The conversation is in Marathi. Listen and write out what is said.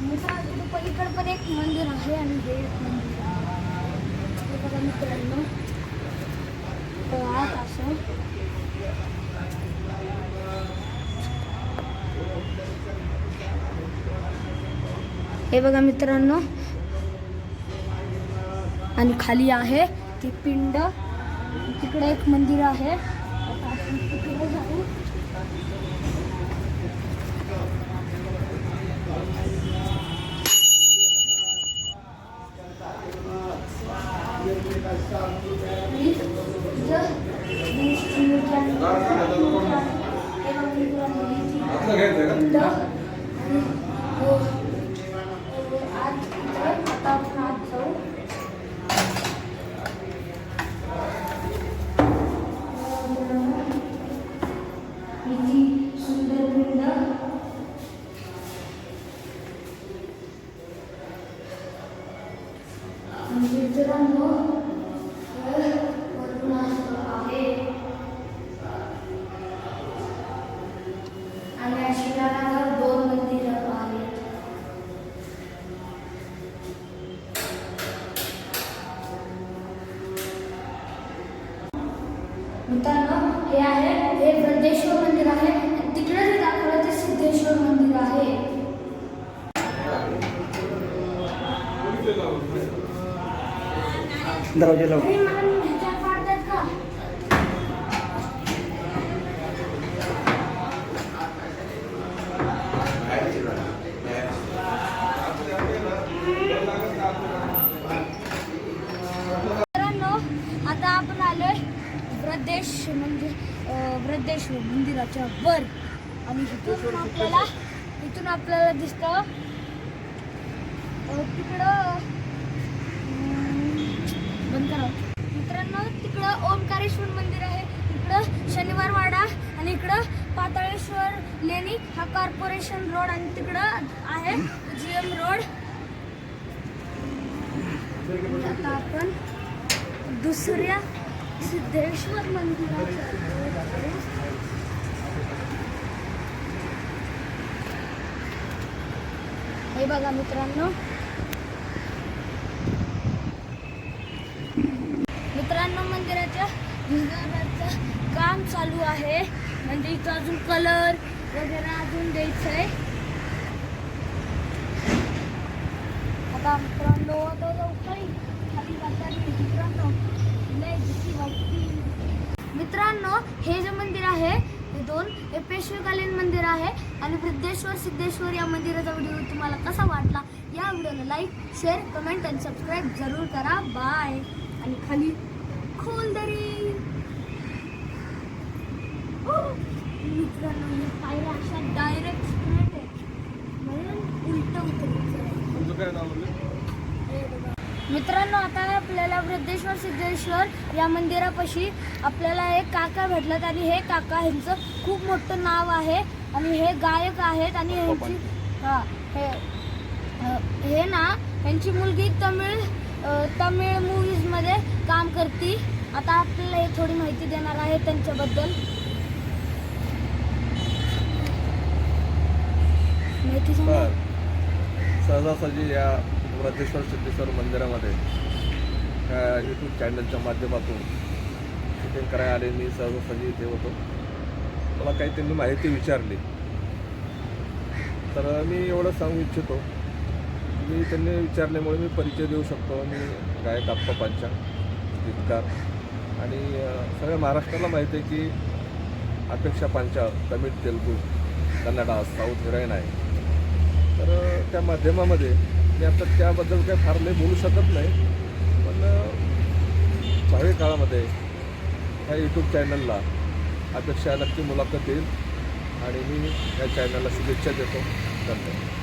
मित्रांनो पलीकडे पण एक मंदिर आहे आणि हे एक मंदिर आहे हे बघा मित्रांनो तर आत असं हे बघा मित्रांनो. आणि खाली आहे ती पिंड. तिकडे एक मंदिर आहे. मित्रांनो वरून हे आहे, हे ब्रजेश्वर मंदिर आहे आणि तिकडे दाखवलं ते सिद्धेश्वर मंदिर आहे. दरवाजे लावून. आता आपण आलोय ब्रदेश म्हणजे अं, मंदिराच्या वर. आणि इथून आपल्याला इथून आपल्याला दिसतं तिकडं अं, बंद करा मित्रांनो तिकडं ओंकारेश्वर मंदिर आहे इकडं शनिवार वाडा तिकडं पाताळेश्वर लेणी हा कॉर्पोरेशन रोड आणि तिकडं आहे जी एम रोड आता आपण दुसऱ्या सिद्धेश्वर मंदिराच्या हे बघा मित्रांनो. मित्रांनो मंदिराच्या काम चालू आहे. म्हणजे इथं अजून कलर वगैरे अजून द्यायचं आहे आता मित्रांनो आता लवकर खाली मित्रांनो. मित्रांनो हे जे मंदिर आहे हे दोन हे पेशवेकालीन मंदिर आहे आणि वृद्धेश्वर सिद्धेश्वर या मंदिराचा व्हिडिओ तुम्हाला कसा वाटला या व्हिडिओला लाईक शेअर कमेंट आणि सबस्क्राईब जरूर करा. बाय आणि खाली खोल दरी. पायऱ्या अशा डायरेक्ट स्ट्रेट आहे म्हणून उलट उतरायचं मित्रांनो आता आपल्याला वृद्धेश्वर सिद्धेश्वर या मंदिरापाशी आपल्याला एक काका भेटलात आणि हे काका ह्यांचं खूप मोठं नाव आहे आणि हे गायक आहेत आणि ह्यांची हा हे हे ना ह्यांची मुलगी तमिळ तमिळ मूवीजमध्ये काम करते. आता आपल्याला हे थोडी माहिती देणार आहे त्यांच्याबद्दल. माहिती सहजासहजी या व्रतेश्वर सिद्धेश्वर मंदिरामध्ये या यूट्यूब चॅनलच्या माध्यमातून शूटिंग करायला आले. मी सहजासहजी इथे होतो. मला काही त्यांनी माहिती विचारली. तर मी एवढं सांगू इच्छितो. मी त्यांनी विचारल्यामुळे मी परिचय देऊ शकतो. मी गायक आप्पांच्या गीतकार आणि सगळ्या महाराष्ट्राला माहिती आहे की अपेक्षा पांचा तमिळ तेलुगू कन्नडा साऊथ हिराईन आहे. तर त्या माध्यमामध्ये. मी आता त्याबद्दल काही फार लय बोलू शकत नाही. पण भावी काळामध्ये ह्या यूट्यूब चॅनलला अपेक्षा नक्की मुलाखत देईल. आणि मी या चॅनलला शुभेच्छा देतो. धन्यवाद.